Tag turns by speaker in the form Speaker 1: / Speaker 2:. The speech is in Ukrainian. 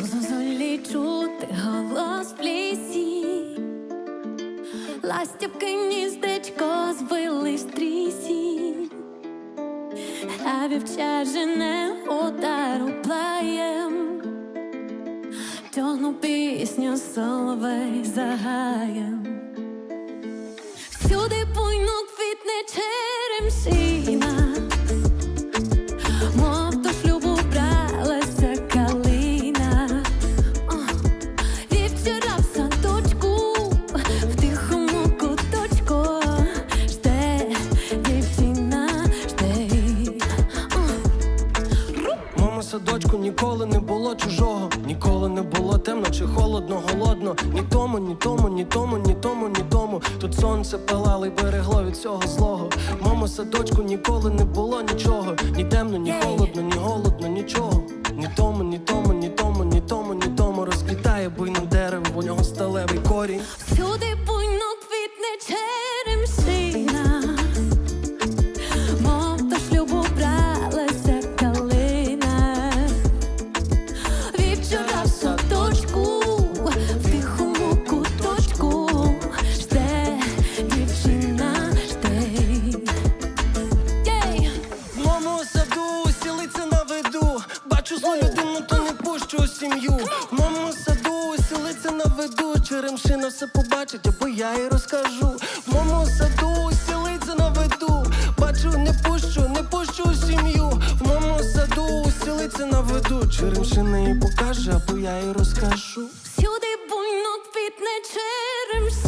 Speaker 1: Зозулі чути голос в лісі, ластівки гніздечко звили в стрісі, а вівча жене пісню соловей загаєм. Садочку
Speaker 2: ніколи не було чужого, ніколи не було темно чи холодно, голодно. Ні тому, ні тому, ні тому, ні тому, ні тому. Тут сонце палало й берегло від цього злого. В садочку ніколи не було нічого, ні темно, ні холодно, ні голодно, нічого. Ні тому, ні тому, ні тому, ні тому, ні тому. Розквітає буйне дерево, у нього сталевий корінь.
Speaker 1: Всюди
Speaker 2: Бачу людину, то не пущу у сім'ю. В саду сілиться на виду. Черемшина все побачить, або я їй розкажу. В саду сілиться на виду. Бачу, не пущу, не пущу у сім'ю. В саду сілиться на виду. Черемшина їй покаже, або я їй розкажу.
Speaker 1: Всюди буйно квітне черемшина,